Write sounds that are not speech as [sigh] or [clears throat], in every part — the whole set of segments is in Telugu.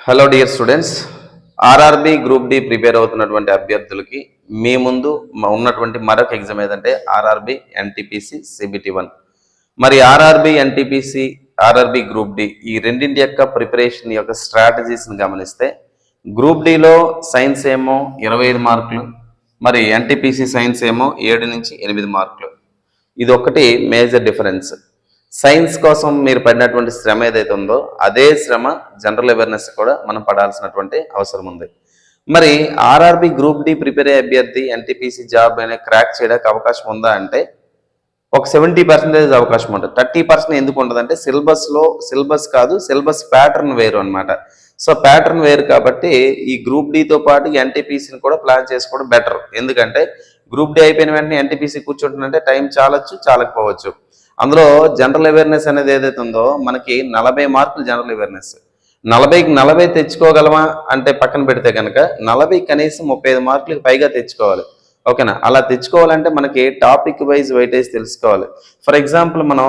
Hello dear students RRB group D prepare అవుతున్నటువంటి అభ్యర్థులకి మీ ముందు ఉన్నటువంటి మరొక ఎగ్జామ్ ఏదంటే ఆర్ఆర్బి ఎన్టీపీసీ సిబిటి వన్ మరి RRB NTPC RRB group D ఈ రెండింటి యొక్క ప్రిపరేషన్ యొక్క స్ట్రాటజీస్ని గమనిస్తే గ్రూప్ డిలో సైన్స్ ఏమో ఇరవై ఐదు మార్కులు మరి ఎన్టీపీసీ సైన్స్ ఏమో ఏడు నుంచి ఎనిమిది మార్కులు. ఇది ఒకటి మేజర్ డిఫరెన్స్ సైన్స్ కోసం మీరు పడినటువంటి శ్రమ ఏదైతే ఉందో అదే శ్రమ జనరల్ అవేర్నెస్ కూడా మనం పడాల్సినటువంటి అవసరం ఉంది. మరి ఆర్ఆర్బి గ్రూప్ డి ప్రిపేర్ అయ్యే అభ్యర్థి ఎన్టీపీసీ జాబ్ అనే క్రాక్ చేయడానికి అవకాశం ఉందా అంటే ఒక సెవెంటీ పర్సెంటేజ్ అవకాశం ఉంటుంది. థర్టీ పర్సెంట్ ఎందుకు ఉంటుందంటే సిలబస్లో సిలబస్ కాదు సిలబస్ ప్యాటర్న్ వేరు అనమాట సో ప్యాటర్న్ వేరు కాబట్టి ఈ గ్రూప్ డితో పాటు ఎన్టీపీసీని కూడా ప్లాన్ చేసుకోవడం బెటర్ ఎందుకంటే గ్రూప్ డి అయిపోయిన వెంటనే ఎన్టీపీసీ కూర్చుంటుందంటే టైం చాలొచ్చు చాలకపోవచ్చు. అందులో జనరల్ అవేర్నెస్ అనేది ఏదైతే ఉందో మనకి నలభై మార్కులు జనరల్ అవేర్నెస్ నలభైకి నలభై తెచ్చుకోగలమా అంటే పక్కన పెడితే కనుక నలభై కనీసం ముప్పై ఐదు మార్కులకి పైగా తెచ్చుకోవాలి. ఓకేనా? అలా తెచ్చుకోవాలంటే మనకి టాపిక్ వైజ్ వెయిటేజ్ తెలుసుకోవాలి. ఫర్ ఎగ్జాంపుల్ మనం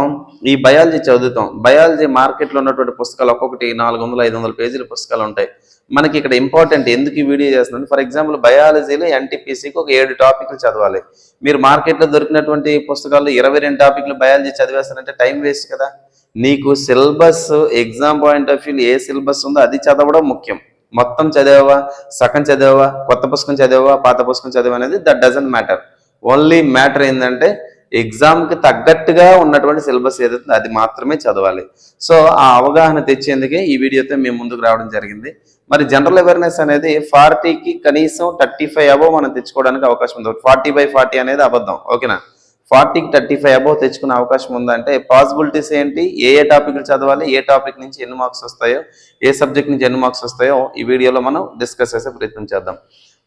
ఈ బయాలజీ చదువుతాం. బయాలజీ మార్కెట్లో ఉన్నటువంటి పుస్తకాలు ఒక్కొక్కటి నాలుగు వందల ఐదు వందల పేజీల పుస్తకాలు ఉంటాయి. మనకి ఇక్కడ ఇంపార్టెంట్ ఎందుకు ఈ వీడియో చేస్తున్నాను ఫర్ ఎగ్జాంపుల్ బయాలజీలో ఎన్టీపీసీకి ఒక ఏడు టాపిక్లు చదవాలి. మీరు మార్కెట్లో దొరికినటువంటి పుస్తకాల్లో ఇరవై రెండు టాపిక్లు బయాలజీ చదివేస్తారంటే టైం వేస్ట్ కదా. నీకు syllabus exam point of view A syllabus ఉందో అది చదవడం ముఖ్యం. మొత్తం చదివావా? సగం చదివావా? కొత్త పుస్తకం చదివావా? పాత పుస్తకం చదివా అనేది that doesn't matter only matter ఏంటంటే ఎగ్జామ్కి తగ్గట్టుగా ఉన్నటువంటి సిలబస్ ఏదైతే అది మాత్రమే చదవాలి. సో ఆ అవగాహన తెచ్చేందుకే ఈ వీడియోతో మేము ముందుకు రావడం జరిగింది. మరి జనరల్ అవేర్నెస్ అనేది ఫార్టీకి కనీసం థర్టీ ఫైవ్ అబోవ్ మనం తెచ్చుకోవడానికి అవకాశం ఉంది. ఫార్టీ బై ఫార్టీ అనేది అబద్ధం. ఓకేనా? ఫార్టీకి థర్టీ ఫైవ్ అబవ్ తెచ్చుకునే అవకాశం ఉందంటే పాసిబిలిటీస్ ఏంటి? ఏ ఏ టాపిక్లు చదవాలి? ఏ టాపిక్ నుంచి ఎన్ని మార్క్స్ వస్తాయో? ఏ సబ్జెక్ట్ నుంచి ఎన్ని మార్క్స్ వస్తాయో ఈ వీడియోలో మనం డిస్కస్ చేసే ప్రయత్నం చేద్దాం.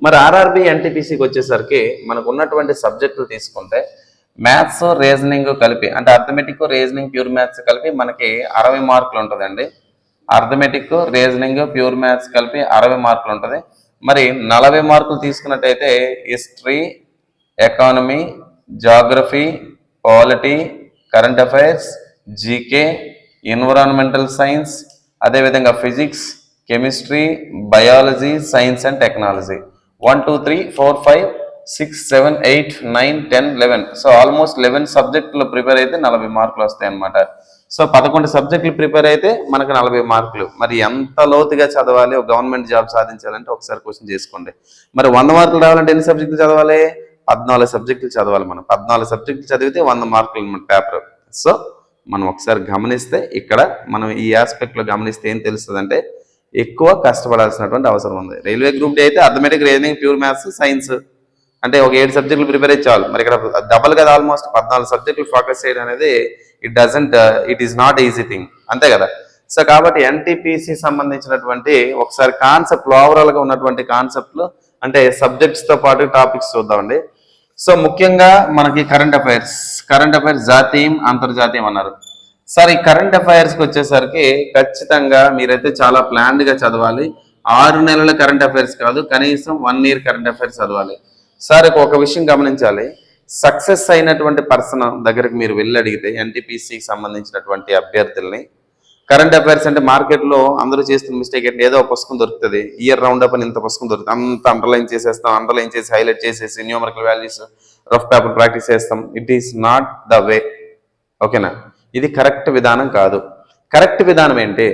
మరి ఆర్ఆర్బి ఎన్టీపీసీకి వచ్చేసరికి మనకు ఉన్నటువంటి సబ్జెక్టులు తీసుకుంటే మ్యాథ్స్ రీజనింగ్ కలిపి అంటే అర్థమెటిక్ రీజనింగ్ ప్యూర్ మ్యాథ్స్ కలిపి మనకి అరవై మార్కులు ఉంటుందండి. అర్థమెటిక్ రీజనింగ్ ప్యూర్ మ్యాథ్స్ కలిపి అరవై మార్కులు ఉంటుంది. మరి నలభై మార్కులు తీసుకున్నట్టయితే history economy geography polity current affairs GK environmental science అదేవిధంగా physics chemistry biology science and technology one two three four five six seven eight nine ten eleven. So almost eleven సబ్జెక్టులు ప్రిపేర్ అయితే నలభై మార్కులు వస్తాయి అన్నమాట సో పదకొండు సబ్జెక్టులు ప్రిపేర్ అయితే మనకు నలభై మార్కులు. మరి ఎంత లోతుగా చదవాలి ఒక గవర్నమెంట్ జాబ్ సాధించాలంటే ఒకసారి క్వశ్చన్ చేసుకోండి. మరి వంద మార్కులు రావాలంటే ఎన్ని సబ్జెక్టులు చదవాలి? పద్నాలుగు సబ్జెక్టులు చదవాలి మనం. పద్నాలుగు సబ్జెక్టులు చదివితే వంద మార్కులు అనమాట పేపర్. సో మనం ఒకసారి గమనిస్తే ఇక్కడ మనం ఈ ఆస్పెక్ట్లో గమనిస్తే ఏం తెలుస్తుంది అంటే ఎక్కువ కష్టపడాల్సినటువంటి అవసరం ఉంది. రైల్వే గ్రూప్ డే అయితే arithmetic reasoning pure maths science. అంటే ఒక ఏడు సబ్జెక్టులు ప్రిపేర్ అయితే చాలు. మరి ఇక్కడ డబల్ కదా ఆల్మోస్ట్ పద్నాలుగు సబ్జెక్టులు ఫోకస్ చేయడం అనేది it doesn't it is not easy thing అంతే కదా? సో కాబట్టి ఎన్టీపీసీ సంబంధించినటువంటి ఒకసారి కాన్సెప్ట్ ఓవరాల్గా ఉన్నటువంటి కాన్సెప్ట్లు అంటే సబ్జెక్ట్స్తో పాటు టాపిక్స్ చూద్దామండి. సో ముఖ్యంగా మనకి కరెంట్ అఫైర్స్ కరెంట్ అఫైర్స్ జాతీయం అంతర్జాతీయం అన్నారు. సార్ ఈ కరెంట్ అఫైర్స్కి వచ్చేసరికి ఖచ్చితంగా మీరైతే చాలా ప్లాన్డ్గా గా చదవాలి. ఆరు నెలల కరెంట్ అఫైర్స్ కాదు కనీసం వన్ ఇయర్ కరెంట్ అఫైర్స్ చదవాలి. సార్ ఒక విషయం గమనించాలి. సక్సెస్ అయినటువంటి పర్సన్ దగ్గరికి మీరు వెళ్ళి అడిగితే ఎన్టీపీసీకి సంబంధించినటువంటి అభ్యర్థుల్ని కరెంట్ అఫైర్స్ అంటే మార్కెట్లో అందరూ చేస్తున్న మిస్టేక్ ఏంటి? ఏదో ఒక పుస్తకం దొరుకుతుంది. ఇయర్ రౌండ్ అప్ అని ఇంత పుస్తకం దొరుకుతుంది. అంత అండర్లైన్ చేసేస్తాం అండర్లైన్ చేసి హైలైట్ చేసేసి numerical values rough paper practice చేస్తాం. It is not the way ఓకేనా ఇది కరెక్ట్ విధానం కాదు. కరెక్ట్ విధానం ఏంటి?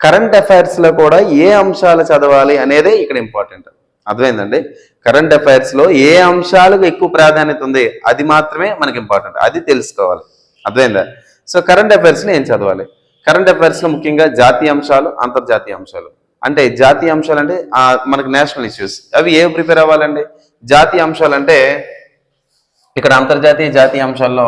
కరెంట్ అఫైర్స్లో కూడా ఏ అంశాలు చదవాలి అనేదే ఇక్కడ ఇంపార్టెంట్ అర్థమైందండి? కరెంట్ అఫైర్స్లో ఏ అంశాలకు ఎక్కువ ప్రాధాన్యత ఉంది? అది మాత్రమే మనకి ఇంపార్టెంట్ అది తెలుసుకోవాలి. అర్థమైందా? సో కరెంట్ అఫైర్స్ ఏం చదవాలి? కరెంట్ అఫైర్స్లో ముఖ్యంగా జాతీయ అంశాలు అంతర్జాతీయ అంశాలు. అంటే జాతీయ అంశాలు అంటే మనకు మనకి నేషనల్ ఇష్యూస్ అవి ఏ ప్రిపేర్ అవ్వాలండి? జాతీయ అంశాలు అంటే ఇక్కడ అంతర్జాతీయ జాతీయ అంశాల్లో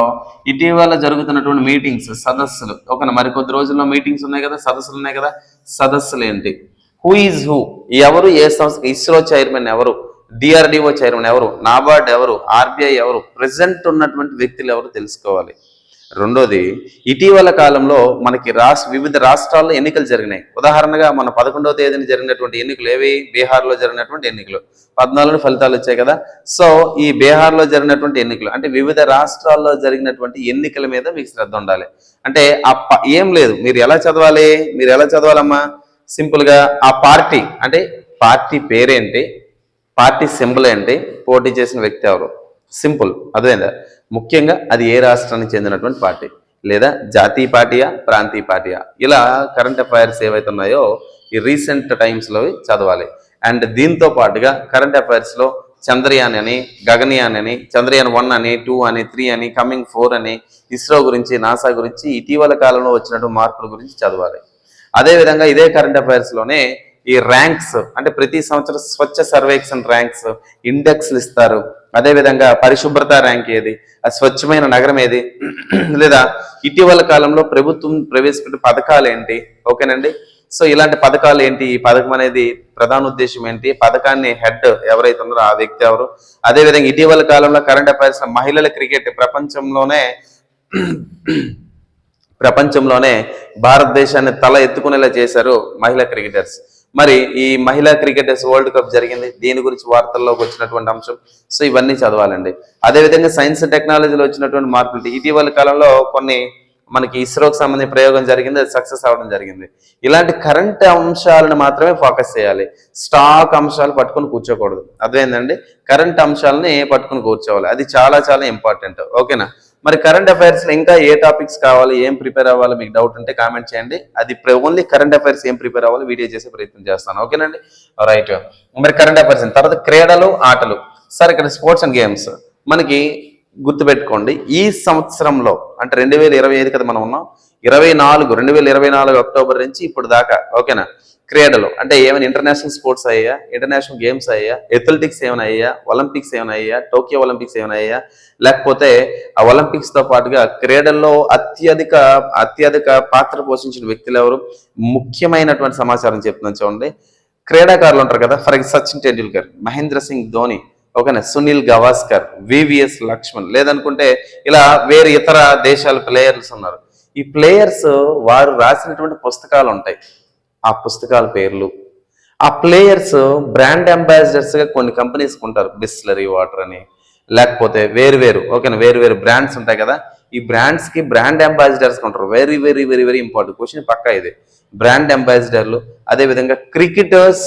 ఇటీవల జరుగుతున్నటువంటి మీటింగ్స్ సదస్సులు. ఓకేనా మరి కొద్ది రోజుల్లో మీటింగ్స్ ఉన్నాయి కదా సదస్సులు ఉన్నాయి కదా సదస్సులు ఏంటి? హూ ఈజ్ హూ ఎవరు? ఏ సంస్థ? ఇస్రో చైర్మన్ ఎవరు? డిఆర్డిఓ చైర్మన్ ఎవరు? నాబార్డ్ ఎవరు? ఆర్బీఐ ఎవరు? ప్రజెంట్ ఉన్నటువంటి వ్యక్తులు ఎవరు తెలుసుకోవాలి? రెండోది ఇటీవల కాలంలో మనకి రాష్ట్ర వివిధ రాష్ట్రాల్లో ఎన్నికలు జరిగినాయి. ఉదాహరణగా మన పదకొండవ తేదీన జరిగినటువంటి ఎన్నికలు ఏవి? బీహార్లో జరిగినటువంటి ఎన్నికలు. పద్నాలుగు ఫలితాలు వచ్చాయి కదా. సో ఈ బీహార్లో జరిగినటువంటి ఎన్నికలు అంటే వివిధ రాష్ట్రాల్లో జరిగినటువంటి ఎన్నికల మీద మీకు శ్రద్ధ ఉండాలి. అంటే ఆ ఏం లేదు. మీరు ఎలా చదవాలి? మీరు ఎలా చదవాలమ్మా? సింపుల్గా ఆ పార్టీ అంటే పార్టీ పేరేంటి? పార్టీ సింబల్ ఏంటి? పోటీ చేసిన వ్యక్తి ఎవరు? సింపుల్. అదేందా ముఖ్యంగా అది ఏ రాష్ట్రానికి చెందినటువంటి పార్టీ? లేదా జాతీయ పార్టీయా ప్రాంతీయ పార్టీయా? ఇలా కరెంట్ అఫైర్స్ ఏవైతే ఉన్నాయో ఈ రీసెంట్ టైమ్స్లో చదవాలి. అండ్ దీంతో పాటుగా కరెంట్ అఫైర్స్లో చంద్రయాన్ అని గగనయాన్ అని చంద్రయాన్ వన్ అని టూ అని త్రీ అని కమింగ్ ఫోర్ అని ఇస్రో గురించి నాసా గురించి ఇటీవల కాలంలో వచ్చినటువంటి మార్పుల గురించి చదవాలి. అదేవిధంగా ఇదే కరెంట్ అఫైర్స్లోనే ఈ ర్యాంక్స్ అంటే ప్రతి సంవత్సరం స్వచ్ఛ సర్వేక్షణ ర్యాంక్స్ ఇండెక్స్లు ఇస్తారు అదేవిధంగా పరిశుభ్రత ర్యాంక్ ఏది? ఆ స్వచ్ఛమైన నగరం ఏది? లేదా ఇటీవల కాలంలో ప్రభుత్వం ప్రవేశపెట్టిన పథకాలు ఏంటి? ఓకేనండి? సో ఇలాంటి పథకాలు ఏంటి? ఈ పథకం అనేది ప్రధాన ఉద్దేశం ఏంటి? పథకాన్ని హెడ్ ఎవరైతే ఉన్నారో ఆ వ్యక్తి ఎవరు? అదేవిధంగా ఇటీవల కాలంలో కరెంట్ అఫైర్స్ మహిళల క్రికెట్ ప్రపంచంలోనే ప్రపంచంలోనే భారతదేశాన్ని తల ఎత్తుకునేలా చేశారు మహిళా క్రికెటర్స్. మరి ఈ మహిళా క్రికెటర్స్ వరల్డ్ కప్ జరిగింది. దీని గురించి వార్తల్లోకి వచ్చినటువంటి అంశం. సో ఇవన్నీ చదవాలండి. అదేవిధంగా సైన్స్ అండ్ టెక్నాలజీలో వచ్చినటువంటి మార్పులు ఇటీవల కాలంలో కొన్ని మనకి ఇస్రోకి సంబంధించిన ప్రయోగం జరిగింది. అది సక్సెస్ అవ్వడం జరిగింది. ఇలాంటి కరెంట్ అంశాలను మాత్రమే ఫోకస్ చేయాలి. స్టాక్ అంశాలు పట్టుకొని కూర్చోకూడదు. అదేంటండి కరెంట్ అంశాలని పట్టుకొని కూర్చోవాలి. అది చాలా చాలా ఇంపార్టెంట్. ఓకేనా? మరి కరెంట్ అఫైర్స్లో ఇంకా ఏ టాపిక్స్ కావాలి ఏం ప్రిపేర్ అవ్వాలి మీకు డౌట్ ఉంటే కామెంట్ చేయండి. అది ఓన్లీ కరెంట్ అఫైర్స్ ఏం ప్రిపేర్ అవ్వాలి వీడియో చేసే ప్రయత్నం చేస్తాను. ఓకేనండి? రైట్ మరి కరెంట్ అఫైర్స్ తర్వాత క్రీడలు ఆటలు. సార్ ఇక్కడ స్పోర్ట్స్ అండ్ గేమ్స్ మనకి గుర్తుపెట్టుకోండి. ఈ సంవత్సరంలో అంటే రెండు వేల ఇరవై ఐదు కదా మనం ఉన్నాం. ఇరవై నాలుగు రెండు వేల ఇరవై నాలుగు అక్టోబర్ నుంచి ఇప్పుడు దాకా. ఓకేనా? క్రీడలు. అంటే ఏమైనా ఇంటర్నేషనల్ స్పోర్ట్స్ అయ్యా ఇంటర్నేషనల్ గేమ్స్ అయ్యా ఎథ్లెటిక్స్ ఏమైనా అయ్యా ఒలింపిక్స్ ఏమైనా అయ్యా టోక్యో ఒలింపిక్స్ ఏమైనా అయ్యా లేకపోతే ఆ ఒలింపిక్స్తో పాటుగా క్రీడల్లో అత్యధిక అత్యధిక పాత్ర పోషించిన వ్యక్తులు ఎవరు? ముఖ్యమైనటువంటి సమాచారం చెప్తున్నాను చూడండి. క్రీడాకారులు ఉంటారు కదా ఫర్ సచిన్ టెండూల్కర్ మహేంద్ర సింగ్ ధోని ఓకేనా సునీల్ గవాస్కర్ వివిఎస్ లక్ష్మణ్ లేదనుకుంటే ఇలా వేరే ఇతర దేశాల ప్లేయర్స్ ఉన్నారు. ఈ ప్లేయర్స్ వారు రాసినటువంటి పుస్తకాలు ఉంటాయి. ఆ పుస్తకాల పేర్లు. ఆ ప్లేయర్స్ బ్రాండ్ అంబాసిడర్స్గా కొన్ని కంపెనీస్ ఉంటారు. బిస్లరీ వాటర్ అని. లేకపోతే వేరు వేరు ఓకేనా? వేరు వేరు బ్రాండ్స్ ఉంటాయి కదా. ఈ బ్రాండ్స్కి బ్రాండ్ అంబాసిడర్స్ ఉంటారు. Very very very very important question పక్కా ఇది. బ్రాండ్ అంబాసిడర్లు అదే విధంగా క్రికెటర్స్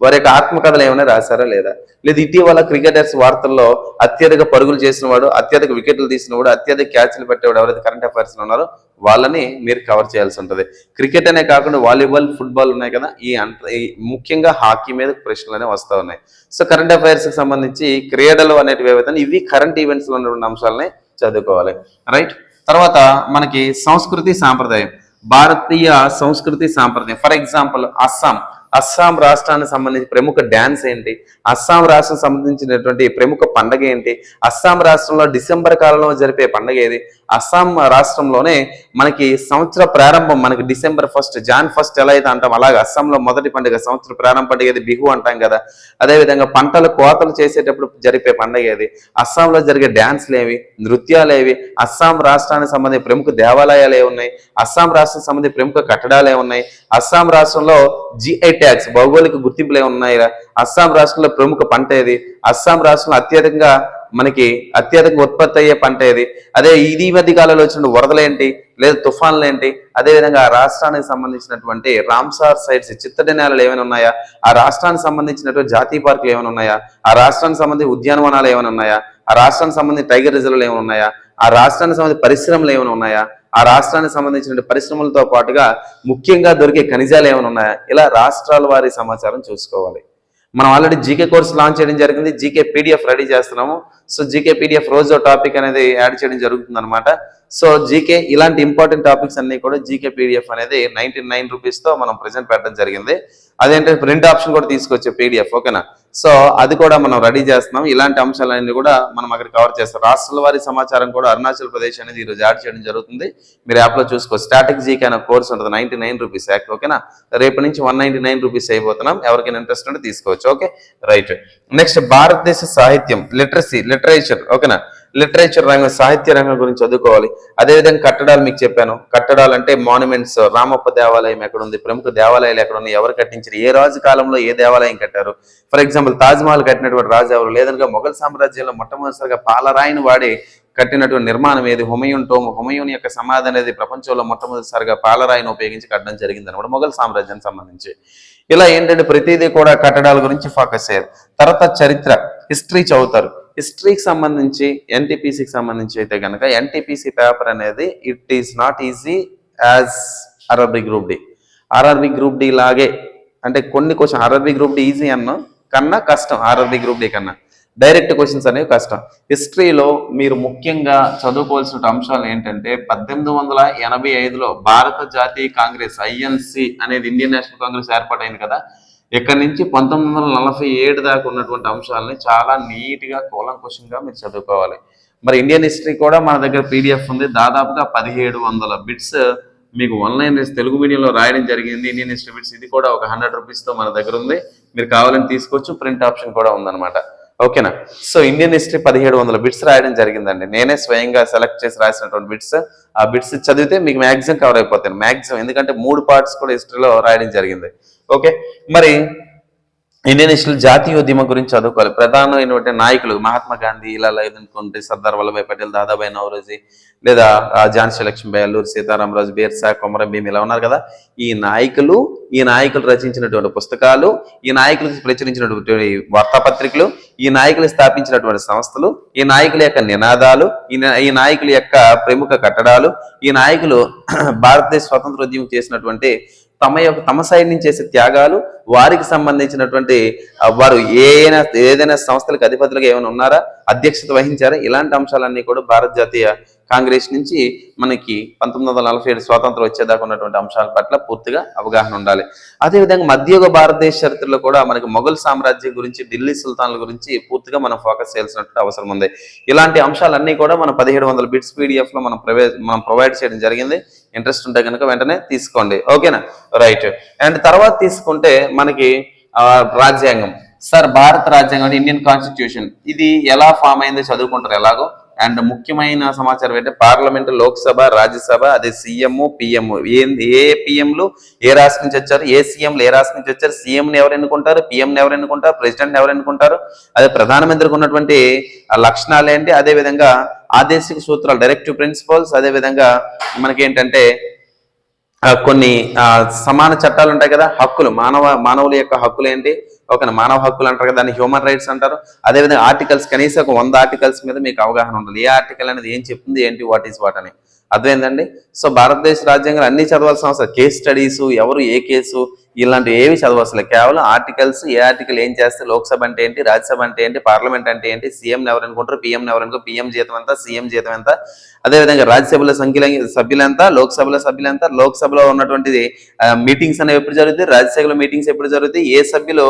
వారి యొక్క ఆత్మకథలు ఏమైనా రాశారా లేదా? లేదా ఇటీవల క్రికెటర్స్ వార్తల్లో అత్యధిక పరుగులు చేసిన వాడు అత్యధిక వికెట్లు తీసిన వాడు అత్యధిక క్యాచ్లు పెట్టేవాడు ఎవరైతే కరెంట్ అఫైర్స్ ఉన్నారో వాళ్ళని మీరు కవర్ చేయాల్సి ఉంటుంది. క్రికెట్ అనే కాకుండా వాలీబాల్ ఫుట్బాల్ ఉన్నాయి కదా ఈ అంత ఈ ముఖ్యంగా హాకీ మీద ప్రశ్నలు అనేవి వస్తూ ఉన్నాయి. సో కరెంట్ అఫైర్స్కి సంబంధించి క్రీడలు అనేటివి ఏవైతే ఇవి కరెంట్ ఈవెంట్స్ ఉన్న ఉన్నటువంటి అంశాలని చదువుకోవాలి. రైట్ తర్వాత మనకి సంస్కృతి సాంప్రదాయం భారతీయ సంస్కృతి సాంప్రదాయం. ఫర్ ఎగ్జాంపుల్ అస్సాం అస్సాం రాష్ట్రానికి సంబంధించి ప్రముఖ డ్యాన్స్ ఏంటి? అస్సాం రాష్ట్రం సంబంధించినటువంటి ప్రముఖ పండగ ఏంటి? అస్సాం రాష్ట్రంలో డిసెంబర్ కాలంలో జరిపే పండగ ఏది? అస్సాం రాష్ట్రంలోనే మనకి సంవత్సర ప్రారంభం మనకి డిసెంబర్ ఫస్ట్ జాన్ ఫస్ట్ ఎలా అయితే అంటాం అలాగే. అస్సాంలో మొదటి పండుగ సంవత్సర ప్రారంభ పండుగ అది బిహు అంటాం కదా. అదేవిధంగా పంటలు కోతలు చేసేటప్పుడు జరిపే పండుగ ఏది? అస్సాంలో జరిగే డ్యాన్స్లు ఏవి? నృత్యాలు ఏవి? అస్సాం రాష్ట్రానికి సంబంధించి ప్రముఖ దేవాలయాలు ఏ ఉన్నాయి? అస్సాం రాష్ట్రం సంబంధించి ప్రముఖ కట్టడాలు ఏ ఉన్నాయి? అస్సాం రాష్ట్రంలో జిఐ ట్యాక్స్ భౌగోళిక గుర్తింపులు ఏమున్నాయి అస్సాం రాష్ట్రంలో ప్రముఖ పంట ఏది? అస్సాం రాష్ట్రంలో అత్యధికంగా మనకి అత్యధికంగా ఉత్పత్తి అయ్యే పంట ఏది? అదే ఇది మధ్య కాలంలో వచ్చిన వరదలు ఏంటి? లేదా తుఫాన్లు ఏంటి? అదే విధంగా ఆ రాష్ట్రానికి సంబంధించినటువంటి రామ్సార్ సైట్స్ చిత్తడి నేలలు ఏమైనా ఉన్నాయా? ఆ రాష్ట్రానికి సంబంధించినటువంటి జాతీయ పార్కులు ఏమైనా ఉన్నాయా? ఆ రాష్ట్రానికి సంబంధించి ఉద్యానవనాలు ఏమైనా ఉన్నాయా? ఆ రాష్ట్రానికి సంబంధించి టైగర్ రిజర్వ్లు ఏమైనా ఉన్నాయా? ఆ రాష్ట్రానికి సంబంధించి పరిశ్రమలు ఏమైనా ఉన్నాయా? ఆ రాష్ట్రానికి సంబంధించిన పరిశ్రమలతో పాటుగా ముఖ్యంగా దొరికే ఖనిజాలు ఏమైనా ఉన్నాయా? ఇలా రాష్ట్రాల వారి సమాచారం చూసుకోవాలి. మనం ఆల్రెడీ జీకే కోర్స్ లాంచ్ చేయడం జరిగింది. జీకే పీడిఎఫ్ రెడీ చేస్తున్నాము. సో జీకే పీడిఎఫ్ రోజు టాపిక్ అనేది యాడ్ చేయడం జరుగుతుంది అనమాట సో జీకే ఇలాంటి ఇంపార్టెంట్ టాపిక్స్ అన్ని కూడా జీకే పీడిఎఫ్ అనేది నైన్టీ నైన్ రూపీస్తో మనం ప్రెసెంట్ పెట్టడం జరిగింది. అదేంటే ప్రింట్ ఆప్షన్ కూడా తీసుకొచ్చే పీడిఎఫ్ ఓకేనా? సో అది కూడా మనం రెడీ చేస్తున్నాం. ఇలాంటి అంశాలన్నీ కూడా మనం అక్కడ కవర్ చేస్తాం. రాష్ట్రాల వారి సమాచారం కూడా అరుణాచల్ ప్రదేశ్ అనేది ఈరోజు యాడ్ చేయడం జరుగుతుంది. మీరు యాప్లో చూసుకో స్ట్రాటజీకి జీకే అనే కోర్స్ ఉంటుంది. నైన్టీ నైన్ రూపీస్ యాక్ట్ ఓకేనా? రేపు నుంచి వన్ నైన్టీ నైన్ రూపీస్ అయిపోతున్నాం. ఎవరికైనా ఇంట్రెస్ట్ ఉంటే తీసుకోవచ్చు ఓకే? రైట్. నెక్స్ట్ భారతదేశ సాహిత్యం లిటరసీ లిటరేచర్ ఓకేనా? లిటరేచర్ రంగం సాహిత్య రంగం గురించి చదువుకోవాలి. అదేవిధంగా కట్టడాలు మీకు చెప్పాను. కట్టడాలు అంటే మాన్యుమెంట్స్ రామప్ప దేవాలయం ఎక్కడ ఉంది ప్రముఖ దేవాలయాలు ఎక్కడ ఉన్నాయి ఎవరు కట్టించారు ఏ రాజు కాలంలో ఏ దేవాలయం కట్టారు. ఫర్ ఎగ్జాంపుల్ తాజ్ మహల్ కట్టినటువంటి రాజు ఎవరు? లేదనగా మొఘల్ సామ్రాజ్యంలో మొట్టమొదటిసారిగా పాలరాయిని వాడి కట్టినటువంటి నిర్మాణం ఏది? హుమయూన్ టోమ్. హుమయూన్ యొక్క సమాధి అనేది ప్రపంచంలో మొట్టమొదటిసారిగా పాలరాయిని ఉపయోగించి కట్టడం జరిగింది అనమాట మొఘల్ సామ్రాజ్యానికి సంబంధించి. ఇలా ఏంటంటే ప్రతిదీ కూడా కట్టడాల గురించి ఫోకస్ అయ్యారు తర్వాత చరిత్ర హిస్టరీ చదువుతారు. హిస్టరీకి సంబంధించి ఎన్టీపీసీకి సంబంధించి అయితే కనుక ఎన్టీపీసీ పేపర్ అనేది it is not easy as RRB group D RRB group D లాగే అంటే కొన్ని question RRB group D easy అన్నా కన్నా కష్టం ఆర్ఆర్బి గ్రూప్ డి కన్నా. డైరెక్ట్ క్వశ్చన్స్ అనేవి కష్టం. హిస్టరీలో మీరు ముఖ్యంగా చదువుకోవాల్సిన అంశాలు ఏంటంటే పద్దెనిమిది వందల ఎనభై ఐదులో భారత జాతీయ కాంగ్రెస్ ఐఎన్సి అనేది ఇండియన్ నేషనల్ కాంగ్రెస్ ఏర్పాటైంది కదా ఇక్కడ నుంచి పంతొమ్మిది వందల నలభై ఏడు దాకా ఉన్నటువంటి అంశాలని చాలా నీట్గా కూలంకుషంగా మీరు చదువుకోవాలి. మరి ఇండియన్ హిస్టరీ కూడా మన దగ్గర పీడిఎఫ్ ఉంది. దాదాపుగా పదిహేడు వందల బిట్స్ మీకు ఆన్లైన్ తెలుగు మీడియంలో రాయడం జరిగింది. ఇండియన్ హిస్టరీ బిట్స్ ఇది కూడా ఒక హండ్రెడ్ రూపీస్తో మన దగ్గర ఉంది. మీరు కావాలని తీసుకోవచ్చు. ప్రింట్ ఆప్షన్ కూడా ఉందన్నమాట. ఓకేనా? సో ఇండియన్ హిస్టరీ పదిహేడు వందల బిట్స్ రాయడం జరిగిందండి. నేనే స్వయంగా సెలెక్ట్ చేసి రాసినటువంటి బిట్స్. ఆ బిట్స్ చదివితే మీకు మ్యాక్సిమం కవర్ అయిపోతాను మ్యాక్సిమం ఎందుకంటే మూడు పార్ట్స్ కూడా హిస్టరీలో రాయడం జరిగింది. ఓకే? మరి ఇండియన్ నేషనల్ జాతీయోద్యమం గురించి చదువుకోవాలి. ప్రధానమైనటువంటి నాయకులు మహాత్మా గాంధీ ఇలా లేదనుకుంటే సర్దార్ వల్లభాయ్ పటేల్ దాదాబాయి నవరోజీ లేదా ఝాన్సీ లక్ష్మీబాయి అల్లూరి సీతారామరాజు బీర్సా కొమరం భీమ్ ఇలా ఉన్నారు కదా. ఈ నాయకులు ఈ నాయకులు రచించినటువంటి పుస్తకాలు ఈ నాయకులు ప్రచురించినటువంటి వార్తాపత్రికలు ఈ నాయకులు స్థాపించినటువంటి సంస్థలు ఈ నాయకుల యొక్క నినాదాలు ఈ ఈ నాయకుల యొక్క ప్రముఖ కట్టడాలు ఈ నాయకులు [clears throat] భారతదేశ స్వతంత్ర ఉద్యమం చేసినటువంటి తమ యొక్క తమ సైడ్ నుంచి చేసే త్యాగాలు వారికి సంబంధించినటువంటి వారు ఏదైనా ఏదైనా సంస్థలకు అధిపతులుగా ఏమైనా ఉన్నారా? అధ్యక్షత వహించారా? ఇలాంటి అంశాలన్నీ కూడా భారత జాతీయ కాంగ్రెస్ నుంచి మనకి పంతొమ్మిది వందల నలభై ఏడు స్వాతంత్రం వచ్చేదాకా ఉన్నటువంటి అంశాల పట్ల పూర్తిగా అవగాహన ఉండాలి. అదేవిధంగా మధ్యయుగ భారతదేశ చరిత్రలో కూడా మనకి మొఘల్ సామ్రాజ్యం గురించి ఢిల్లీ సుల్తాన్ల గురించి పూర్తిగా మనం ఫోకస్ చేయాల్సినటువంటి అవసరం ఉంది. ఇలాంటి అంశాలన్నీ కూడా మన పదిహేడు వందల బిట్స్ పీడిఎఫ్లో మనం ప్రొవైడ్ మనం ప్రొవైడ్ చేయడం జరిగింది. ఇంట్రెస్ట్ ఉంటే కనుక వెంటనే తీసుకోండి. ఓకేనా? రైట్ అండ్ తర్వాత తీసుకుంటే మనకి ఆ, రాజ్యాంగం. సార్ భారత రాజ్యాంగం అంటే ఇండియన్ కాన్స్టిట్యూషన్ ఇది ఎలా ఫామ్ అయిందో చదువుకుంటారు ఎలాగో. అండ్ ముఖ్యమైన సమాచారం ఏంటంటే పార్లమెంట్ లోక్సభ రాజ్యసభ అదే సీఎం పిఎం ఏ ఏ పిఎంలు ఏ రాష్ట్రం నుంచి వచ్చారు? ఏ సీఎంలు ఏ రాష్ట్రం నుంచి వచ్చారు? సీఎంని ఎవరు ఎన్నుకుంటారు? పిఎంని ఎవరు ఎన్నుకుంటారు? ప్రెసిడెంట్ ఎవరు ఎన్నుకుంటారు? అదే ప్రధానమంత్రికి ఉన్నటువంటి లక్షణాలు ఏంటి? అదే విధంగా ఆదేశిక సూత్రాలు డైరెక్టివ్ ప్రిన్సిపల్స్ అదే విధంగా మనకేంటంటే కొన్ని సమాన చట్టాలు ఉంటాయి కదా హక్కులు మానవ మానవుల యొక్క హక్కులు ఏంటి? ఒక మానవ హక్కులు అంటారు కదా దాన్ని హ్యూమన్ రైట్స్ అంటారు. అదేవిధంగా ఆర్టికల్స్ కనీసం ఒక వంద ఆర్టికల్స్ మీద మీకు అవగాహన ఉండాలి. ఏ ఆర్టికల్ అనేది ఏం చెప్తుంది ఏంటి వాట్ ఈస్ వాట్ అని. అర్థమైందండి సో భారతదేశ రాజ్యాంగం అన్ని చదవాల్సిన అవసరం. కేస్ స్టడీస్ ఎవరు ఏ కేసు ఇలాంటివి ఏవి చదవసలే కేవలం ఆర్టికల్స్ ఏ ఆర్టికల్ ఏం చేస్తే లోక్సభ అంటే ఏంటి రాజ్యసభ అంటే ఏంటి పార్లమెంట్ అంటే ఏంటి సీఎం ఎవరు అనుకుంటారు పిఎం ఎవరు అనుకో పిఎం జీతం ఎంత సీఎం జీతం ఎంత. అదేవిధంగా రాజ్యసభలో సంఖ్యల సభ్యులు ఎంత లోక్సభలో సభ్యులు ఎంత లోక్సభలో ఉన్నటువంటిది మీటింగ్స్ అనేవి ఎప్పుడు జరుగుతాయి రాజ్యసభలో మీటింగ్స్ ఎప్పుడు జరుగుతాయి ఏ సభ్యులు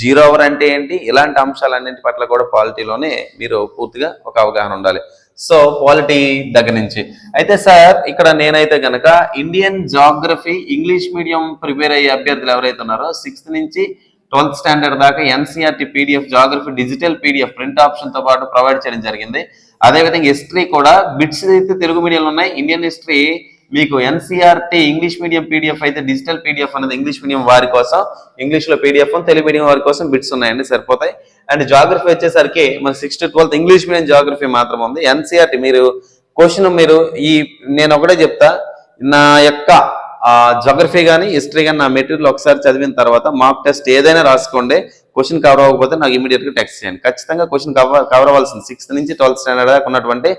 జీరో అవర్ అంటే ఏంటి ఇలాంటి అంశాలన్నింటి పట్ల కూడా పాలిటీలోనే మీరు పూర్తిగా ఒక అవగాహన ఉండాలి. సో పాలిటీ దగ్గర నుంచి. అయితే సార్ ఇక్కడ నేనైతే గనక Indian geography English medium prepare అయ్యే అభ్యర్థులు ఎవరైతే ఉన్నారో సిక్స్త్ నుంచి ట్వెల్త్ స్టాండర్డ్ దాకా NCERT PDF geography digital PDF print ఆప్షన్తో పాటు ప్రొవైడ్ చేయడం జరిగింది. అదేవిధంగా హిస్టరీ కూడా బిట్స్ అయితే తెలుగు మీడియంలో ఉన్నాయి. ఇండియన్ హిస్టరీ మీకు ఎన్సీఆర్టీ ఇంగ్లీష్ మీడియం పీడిఎఫ్ అయితే డిజిటల్ పీడిఎఫ్ అనేది ఇంగ్లీష్ మీడియం వారి కోసం ఇంగ్లీష్లో పీడిఎఫ్ తెలుగు మీడియం వారి కోసం బిట్స్ ఉన్నాయండి సరిపోతాయి. అండ్ జాగ్రఫీ వచ్చేసరికి మన sixth twelfth English medium geography మాత్రం ఉంది. ఎన్సీఆర్టీ మీరు క్వశ్చన్ మీరు ఈ నేను ఒకటే చెప్తా నా యొక్క జోగ్రఫీ కానీ హిస్టరీ కానీ నా మెటీరియల్ ఒకసారి చదివిన తర్వాత మాక్ టెస్ట్ ఏదైనా రాసుకోండి. క్వశ్చన్ కవర్ అవ్వకపోతే నాకు ఇమీడియట్గా టెక్స్ట్ చేయండి. ఖచ్చితంగా క్వశ్చన్ కవర్ కవర్ అవ్వాల్సింది. సిక్స్త్ నుంచి ట్వెల్త్ స్టాండర్డ్ దాకా ఉన్నటువంటి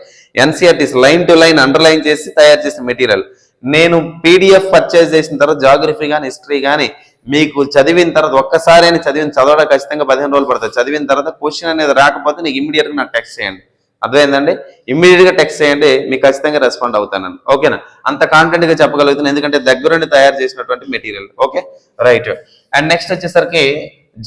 NCERTs line to line underline చేసి తయారు చేసిన మెటీరియల్. నేను పీడిఎఫ్ పర్చేస్ చేసిన తర్వాత జాగ్రఫీ కానీ హిస్టరీ కానీ మీకు చదివిన తర్వాత ఒక్కసారి చదివిన చదవడం ఖచ్చితంగా పదిహేను రోజులు పడుతుంది. చదివిన తర్వాత క్వశ్చన్ అనేది రాకపోతే నీకు ఇమీడియట్గా నాకు టెక్స్ట్ చేయండి. అర్థమైందండి? ఇమ్మీడియట్గా టెక్స్ట్ చేయండి మీకు ఖచ్చితంగా రెస్పాండ్ అవుతాను ఓకేనా అంత కాంటెంట్గా చెప్పగలుగుతాను ఎందుకంటే దగ్గరుండి తయారు చేసినటువంటి material okay right and next వచ్చేసరికి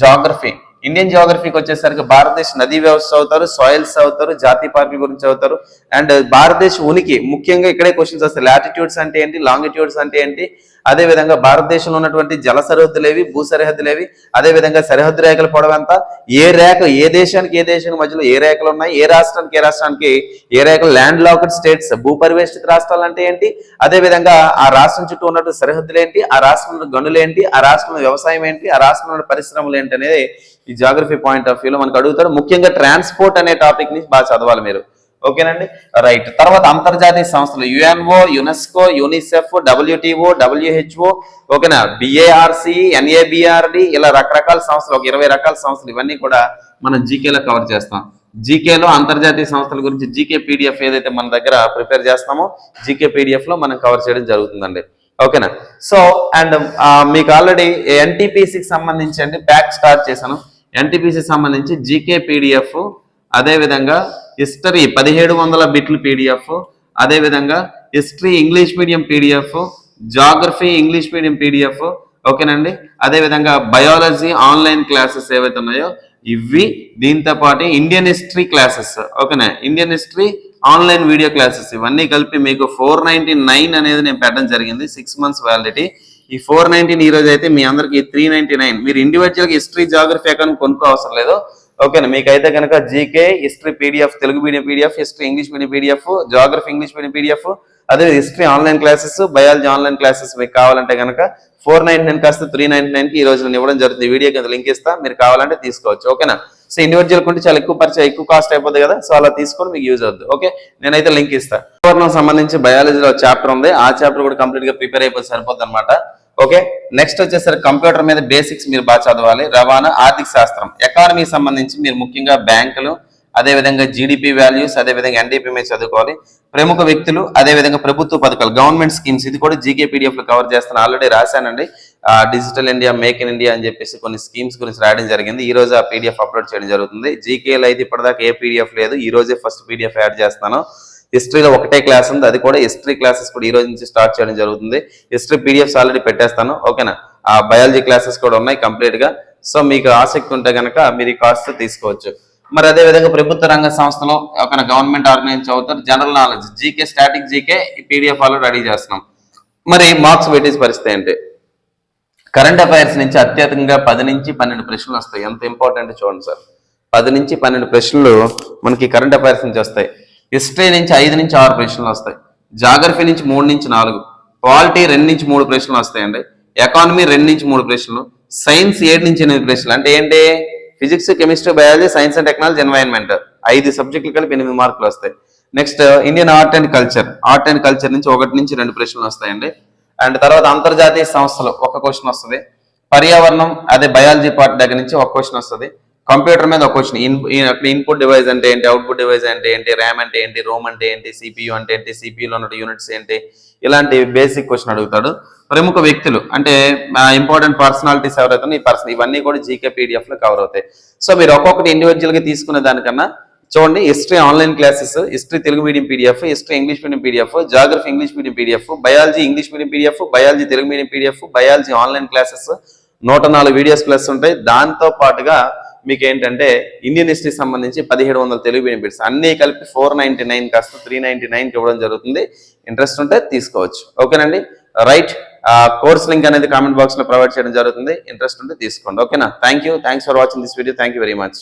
జాగ్రఫీ ఇండియన్ జియోగ్రఫీకి వచ్చేసరికి భారతదేశ నదీ వ్యవస్థ అవుతారు సాయిల్స్ అవుతారు జాతీయ పార్టీ గురించి అవుతారు. అండ్ భారతదేశ ఉనికి ముఖ్యంగా ఇక్కడే క్వశ్చన్స్ వస్తాయి. లాటిట్యూడ్స్ అంటే ఏంటి? లాంగిట్యూడ్స్ అంటే ఏంటి? అదే విధంగా భారతదేశంలో ఉన్నటువంటి జల సరిహద్దులేవి భూ సరిహద్దులేవి అదే విధంగా సరిహద్దు రేఖల పొడవంతా ఏ రేఖ ఏ దేశానికి ఏ దేశానికి మధ్యలో ఏ రేఖలు ఉన్నాయి? ఏ రాష్ట్రానికి ఏ రాష్ట్రానికి? ఏ రేఖలు ల్యాండ్ లాక్డ్ స్టేట్స్ భూ పరివేష్టిత రాష్ట్రాలు అంటే ఏంటి? అదే విధంగా ఆ రాష్ట్రం చుట్టూ ఉన్నటువంటి సరిహద్దులు ఏంటి? ఆ రాష్ట్రంలో గనులు ఏంటి? ఆ రాష్ట్రంలో వ్యవసాయం ఏంటి? ఆ రాష్ట్రంలో పరిశ్రమలు ఏంటి అనేది ఈ జాగ్రఫీ పాయింట్ ఆఫ్ వ్యూలో మనకు అడుగుతారు. ముఖ్యంగా ట్రాన్స్పోర్ట్ అనే టాపిక్ని బాగా చదవాలి మీరు. ఓకేనండి? రైట్ తర్వాత అంతర్జాతీయ సంస్థలు UNO UNESCO UNICEF WTO WHO ఓకేనా? బిఏఆర్సి ఎన్ఏబిఆర్డి ఇలా రకరకాల సంస్థలు ఒక ఇరవై రకాల సంస్థలు ఇవన్నీ కూడా మనం జీకేలో కవర్ చేస్తాం. జీకేలో అంతర్జాతీయ సంస్థల గురించి జీకే పీడిఎఫ్ ఏదైతే మన దగ్గర ప్రిపేర్ చేస్తామో జీకే పీడిఎఫ్లో మనం కవర్ చేయడం జరుగుతుందండి. ఓకేనా? సో అండ్ మీకు ఆల్రెడీ ఎన్టీపీసీకి సంబంధించి అండి ప్యాక్ స్టార్ట్ చేశాను. ఎన్టీపీసీకి సంబంధించి జీకే పీడిఎఫ్ అదేవిధంగా హిస్టరీ పదిహేడు వందల బిట్లు పీడిఎఫ్ అదేవిధంగా history English medium PDF geography English medium PDF ఓకేనండి? అదేవిధంగా బయాలజీ ఆన్లైన్ క్లాసెస్ ఏవైతే ఉన్నాయో ఇవి దీంతో పాటు ఇండియన్ హిస్టరీ క్లాసెస్ ఓకేనా? Indian history online video classes ఇవన్నీ కలిపి మీకు ఫోర్ నైన్టీ నైన్ అనేది నేను పెట్టడం జరిగింది సిక్స్ మంత్స్ వ్యాలిడిటీ. ఈ ఫోర్ నైన్టీన్ ఈ రోజు అయితే మీ అందరికి త్రీ నైన్టీ నైన్. మీరు ఇండివిజువల్ హిస్టరీ జాగ్రఫీ అకౌంట్ కొనుక్కో అవసరం లేదు. ఓకేనా? మీకైతే కనుక GK history PDF Telugu medium PDF history English medium PDF geography English medium PDF అదే history online classes biology online classes మీకు కావాలంటే కనుక ఫోర్ నైన్టీ నైన్ కాస్త త్రీ నైన్టీ నైన్కి ఈ రోజు నేను ఇవ్వడం జరుగుతుంది. వీడియో కింద లింక్ ఇస్తా. మీరు కావాలంటే తీసుకోవచ్చు. ఓకేనా? సో ఇండివిజువల్ కొంటే చాలా ఎక్కువ పరిచయం ఎక్కువ కాస్ట్ అయిపోతుంది కదా. సో అలా తీసుకొని మీకు యూజ్ అవుతుంది ఓకే? నేనైతే లింక్ ఇస్తా. సంబంధించి బయాలజీలో చాప్టర్ ఉంది. ఆ చాప్టర్ కూడా కంప్లీట్గా ప్రిపేర్ అయిపోతే సరిపోతుంది అనమాట ఓకే? నెక్స్ట్ వచ్చేసరికి కంప్యూటర్ మీద బేసిక్స్ మీరు బాగా చదవాలి. రవాణా ఆర్థిక శాస్త్రం. ఎకానమీకి సంబంధించి మీరు ముఖ్యంగా బ్యాంకులు అదేవిధంగా జీడిపి వాల్యూస్ అదేవిధంగా ఎన్డీపీ మీద చదువుకోవాలి. ప్రముఖ వ్యక్తులు అదేవిధంగా ప్రభుత్వ పథకాలు గవర్నమెంట్ స్కీమ్స్ ఇది కూడా జీకే పీడిఎఫ్లో కవర్ చేస్తాను. Already రాశానండి. Digital India make in India అని చెప్పేసి కొన్ని స్కీమ్స్ గురించి రాయడం జరిగింది. ఈ రోజు ఆ పీడిఎఫ్ అప్లోడ్ చేయడం జరుగుతుంది. జీకేలో అయితే ఇప్పటిదాకా ఏ పీడిఎఫ్ లేదు. ఈ రోజే ఫస్ట్ పీడిఎఫ్ యాడ్ చేస్తాను. హిస్టరీలో ఒకటే క్లాస్ ఉంది. అది కూడా హిస్టరీ క్లాసెస్ కూడా ఈ రోజు నుంచి స్టార్ట్ చేయడం జరుగుతుంది. హిస్టరీ పీడిఎఫ్స్ ఆల్రెడీ పెట్టేస్తాను. ఓకేనా? ఆ బయాలజీ క్లాసెస్ కూడా ఉన్నాయి కంప్లీట్గా సో మీకు ఆసక్తి ఉంటే కనుక మీరు ఈ కాస్ట్ తీసుకోవచ్చు. మరి అదే విధంగా ప్రభుత్వ రంగ సంస్థలో ఒక గవర్నమెంట్ ఆర్గనైజ్ చదువుతారు. General knowledge GK static GK PDF already ready చేస్తున్నాం. మరి మార్క్స్ వెయిటేజ్ పరిస్థితి ఏంటి? కరెంట్ అఫైర్స్ నుంచి అత్యధికంగా పది నుంచి పన్నెండు ప్రశ్నలు వస్తాయి. ఎంత ఇంపార్టెంట్ చూడండి సార్. పది నుంచి పన్నెండు ప్రశ్నలు మనకి కరెంట్ అఫైర్స్ నుంచి వస్తాయి. హిస్టరీ నుంచి ఐదు నుంచి ఆరు ప్రశ్నలు వస్తాయి. జాగ్రఫీ నుంచి మూడు నుంచి నాలుగు. పాలిటీ రెండు నుంచి మూడు ప్రశ్నలు వస్తాయండి. ఎకానమీ రెండు నుంచి మూడు ప్రశ్నలు. సైన్స్ ఏడు నుంచి ఎనిమిది ప్రశ్నలు. అంటే ఏంటి? Physics chemistry biology science and technology environment ఐదు సబ్జెక్టులు కలిపి ఎనిమిది మార్కులు వస్తాయి. Next Indian art and culture art and culture నుంచి ఒకటి నుంచి రెండు ప్రశ్నలు వస్తాయండి. అండ్ తర్వాత అంతర్జాతీయ సంస్థలు. ఒక క్వశ్చన్ వస్తుంది. పర్యావరణం అదే బయాలజీ పార్ట్ దగ్గర నుంచి ఒక క్వశ్చన్ వస్తుంది. కంప్యూటర్ మీద ఒక క్వశ్చన్ అక్కడ ఇన్పుట్ డివైస్ అంటే ఏంటి? అవుట్పుట్ డివైస్ అంటే ఏంటి? ర్యామ్ అంటే ఏంటి? రోమ్ అంటే ఏంటి? సిపియు అంటే ఏంటి? సిపియులో ఉన్న యూనిట్స్ ఏంటి? ఇలాంటి బేసిక్ క్వశ్చన్ అడుగుతాడు. ప్రముఖ వ్యక్తులు అంటే ఇంపార్టెంట్ పర్సనాలిటీస్ ఎవరైతే ఈ పర్సన్ ఇవన్నీ కూడా జీకే పీడిఎఫ్లో కవర్ అవుతాయి. సో మీరు ఒక్కొక్కటి ఇండివిజువల్గా తీసుకునే దానికన్నా చూడండి history online classes history Telugu medium PDF history English medium PDF geography English medium PDF biology English medium PDF biology Telugu medium PDF biology online classes నూట నాలుగు వీడియోస్ ప్లస్ ఉంటాయి. దాంతో పాటుగా మీకు ఏంటంటే ఇండియన్ హిస్టరీ సంబంధించి పదిహేడు వందల తెలుగు బెనిఫిట్స్ అన్నీ అన్ని కలిపి ఫోర్ నైంటీ నైన్ కాస్త త్రీ నైంటీ నైన్ ఇవ్వడం జరుగుతుంది. ఇంట్రెస్ట్ ఉంటే తీసుకోవచ్చు. ఓకేనండి? రైట్. కోర్స్ లింక్ అనేది కామెంట్ బాక్స్లో ప్రొవైడ్ చేయడం జరుగుతుంది. ఇంట్రెస్ట్ ఉంటే తీసుకోండి. ఓకేనా? Thank you thanks for watching this video. Thank you very much.